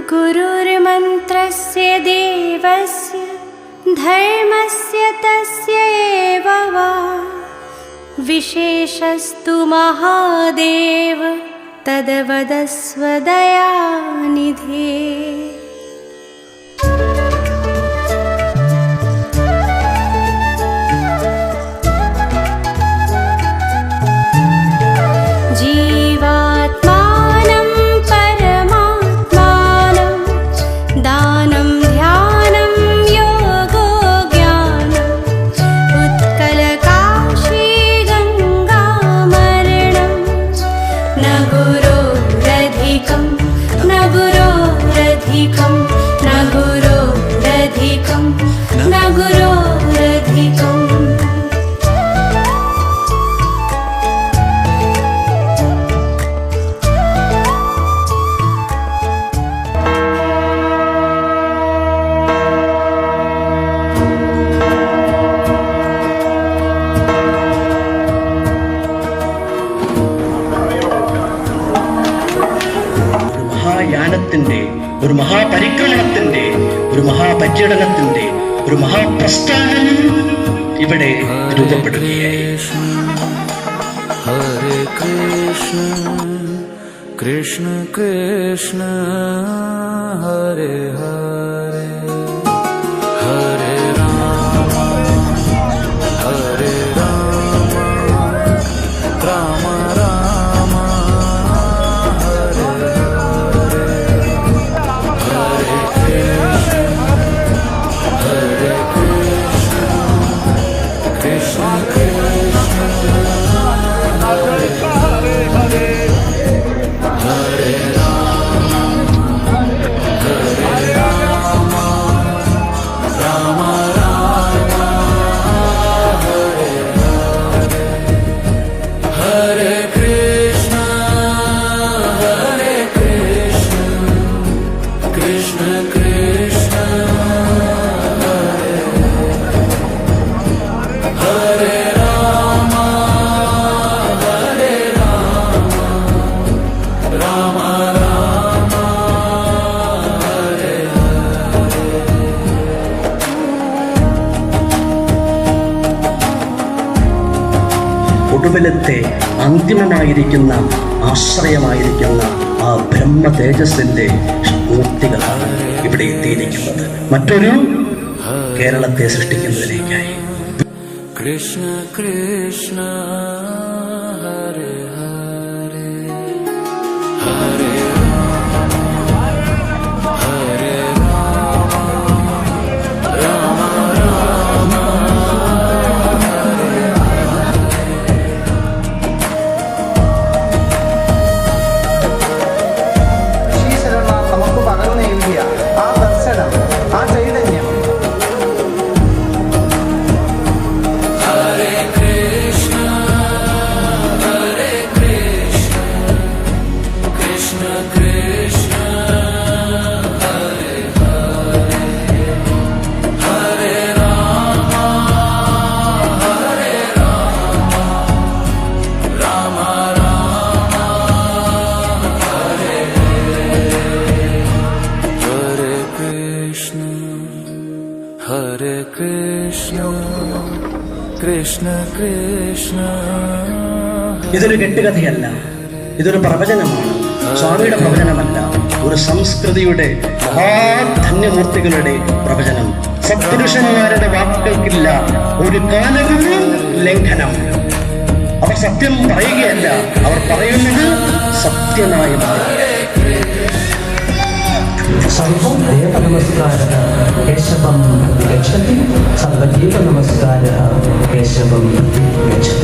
गुरुर्मन्त्रस्य देवस्य धर्मस्य तस्य एव वा। विशेषस्तु महादेव तद्वदस्व गुरोरधिकं न गुरोरधिकं न गुरोरधिकं न गुरोरधिकम् ഒരു മഹാപരിക്രമണത്തിന്റെ ഒരു മഹാപര്യടനത്തിന്റെ ഒരു മഹാപ്രസ്ഥാനം ഇവിടെ രൂപപ്പെടുകയായി ഹരേ കൃഷ്ണ കൃഷ്ണ കൃഷ്ണ ഹരേ Hare, ഒടുവിലത്തെ അന്തിമമായിരിക്കുന്ന ആശ്രയമായിരിക്കുന്ന ആ ബ്രഹ്മ തേജസ്സിന്റെ മൂർത്തികളാണ് ഇവിടെ എത്തിയിരിക്കുന്നത് മറ്റൊരു കേരളത്തെ സൃഷ്ടിക്കുന്നതിലേക്കായി. കൃഷ്ണ Krishna ഇതൊരു കെട്ടുകഥയല്ല. ഇതൊരു പ്രവചനമാണ്. സ്വാമിയുടെ പ്രവചനമല്ല. ഒരു സംസ്കൃതിയുടെ മഹാധന്യമൂർത്തികളുടെ പ്രവചനം. സത്പുരുഷന്മാരുടെ വാക്കുകൾക്കില്ല. ഒരു കാലവും ലംഘനം. അവർ സത്യം പറയുകയല്ല. അവർ പറയുന്നത് സത്യമായി सर्वदेवनमस्कारः केशवं प्रति गच्छति सर्वदेवनमस्कारः केशवं प्रति